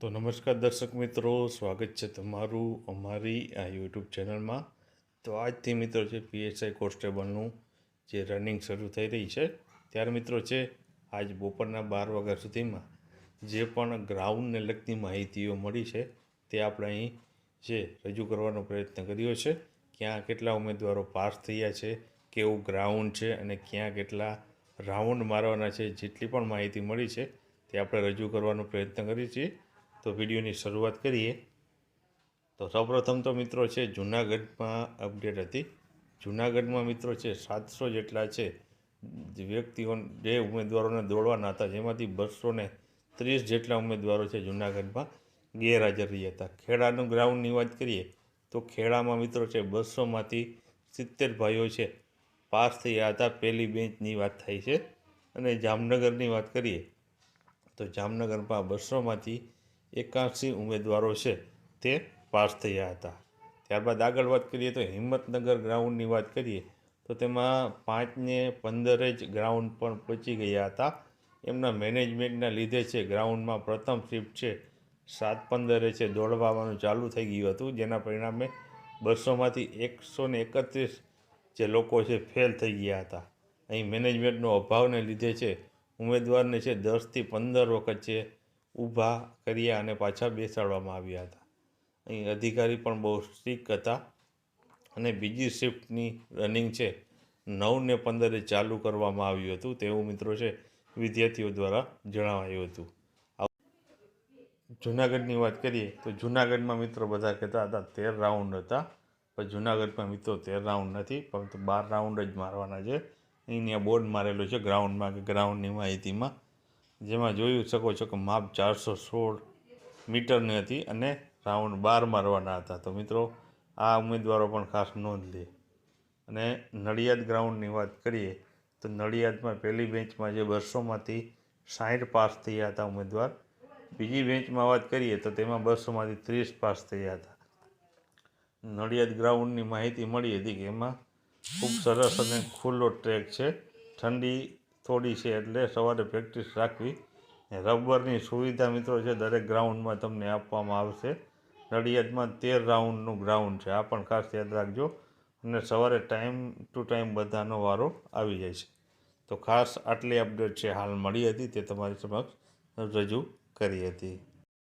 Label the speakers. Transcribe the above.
Speaker 1: તો નમસ્કાર દર્શક મિત્રો, સ્વાગત છે તમારું અમારી આ યુટ્યુબ ચેનલમાં. તો આજથી મિત્રો છે પીએસઆઈ કોન્સ્ટેબલનું જે રનિંગ શરૂ થઈ રહી છે, ત્યારે મિત્રો છે, આજ બપોરના બાર વાગ્યા સુધીમાં જે પણ ગ્રાઉન્ડને લગતી માહિતીઓ મળી છે, તે આપણે અહીં જે રજૂ કરવાનો પ્રયત્ન કર્યો છે, ક્યાં કેટલા ઉમેદવારો પાસ થયા છે, કેવું ગ્રાઉન્ડ છે અને ક્યાં કેટલા રાઉન્ડ મારવાના છે, જેટલી પણ માહિતી મળી છે, તે આપણે રજૂ કરવાનો પ્રયત્ન કરીએ છીએ. તો વિડીયોની શરૂઆત કરીએ. તો સૌપ્રથમ તો મિત્રો છે, જૂનાગઢમાં અપડેટ હતી. જૂનાગઢમાં મિત્રો છે, સાતસો જેટલા છે, જે વ્યક્તિઓ, જે ઉમેદવારોને દોડવાના હતા, જેમાંથી બસો ને ત્રીસ જેટલા ઉમેદવારો છે જૂનાગઢમાં ગેરહાજર રહ્યા હતા. ખેડાનું ગ્રાઉન્ડની વાત કરીએ, તો ખેડામાં મિત્રો છે, બસોમાંથી સિત્તેર ભાઈઓ છે, પાસ થયા હતા. પહેલી બેન્ચની વાત થાય છે. અને જામનગરની વાત કરીએ, તો જામનગરમાં બસોમાંથી એકાસી ઉમેદવારો છે તે પાસ થયા હતા. ત્યારબાદ આગળ વાત કરીએ તો હિંમતનગર ગ્રાઉન્ડની વાત કરીએ તો તેમાં પાંચને પંદરે જ ગ્રાઉન્ડ પણ પહોંચી ગયા હતા. એમના મેનેજમેન્ટના લીધે છે ગ્રાઉન્ડમાં પ્રથમ શિફ્ટ છે. સાત પંદરે છે દોડવાનું ચાલુ થઈ ગયું હતું, જેના પરિણામે બસોમાંથી એકસો ને એકત્રીસ જે લોકો છે ફેલ થઈ ગયા હતા. અહીં મેનેજમેન્ટનો અભાવને લીધે છે, ઉમેદવારને છે દસથી પંદર વખત છે ઊભા કર્યા અને પાછા બેસાડવામાં આવ્યા હતા. અહીં અધિકારી પણ બહુ સ્ટ્રિક હતા અને બીજી શિફ્ટની રનિંગ છે નવ ને પંદરે ચાલુ કરવામાં આવ્યું હતું તેવું મિત્રો છે વિદ્યાર્થીઓ દ્વારા જણાવાયું હતું. જુનાગઢની વાત કરીએ તો જુનાગઢમાં મિત્રો બધા કહેતા હતા તેર રાઉન્ડ હતા. પણ જુનાગઢમાં મિત્રો તેર રાઉન્ડ નથી, પરંતુ બાર રાઉન્ડ જ મારવાના છે. અહીંયા બોર્ડ મારેલો છે ગ્રાઉન્ડમાં કે ગ્રાઉન્ડની માહિતીમાં. જેમાં જોઈ શકો છો કે માપ ચારસો સોળ મીટરની હતી અને રાઉન્ડ બાર મારવાના હતા. તો મિત્રો, આ ઉમેદવારો પણ ખાસ નોંધ લે. અને નડિયાદ ગ્રાઉન્ડની વાત કરીએ, તો નડિયાદમાં પહેલી બેન્ચમાં જે બસોમાંથી સાઠ પાસ થયા હતા ઉમેદવાર. બીજી બેન્ચમાં વાત કરીએ, તો તેમાં બસોમાંથી ત્રીસ પાસ થયા હતા. નડિયાદ ગ્રાઉન્ડની માહિતી મળી હતી કે એમાં ખૂબ સરસ અને ખુલ્લો ટ્રેક છે. ઠંડી થોડી છે એટલે સવારે પ્રેક્ટિસ રાખવી. રબરની સુવિધા મિત્રો છે, દરેક ગ્રાઉન્ડમાં તમને આપવામાં આવશે. નડિયાદમાં તેર રાઉન્ડનું ગ્રાઉન્ડ છે, આ પણ ખાસ યાદ રાખજો. અને સવારે ટાઈમ ટુ ટાઈમ બધાનો વારો આવી જાય છે. તો ખાસ આટલી અપડેટ છે, હાલ મળી હતી તે તમારી સમક્ષ રજૂ કરી હતી.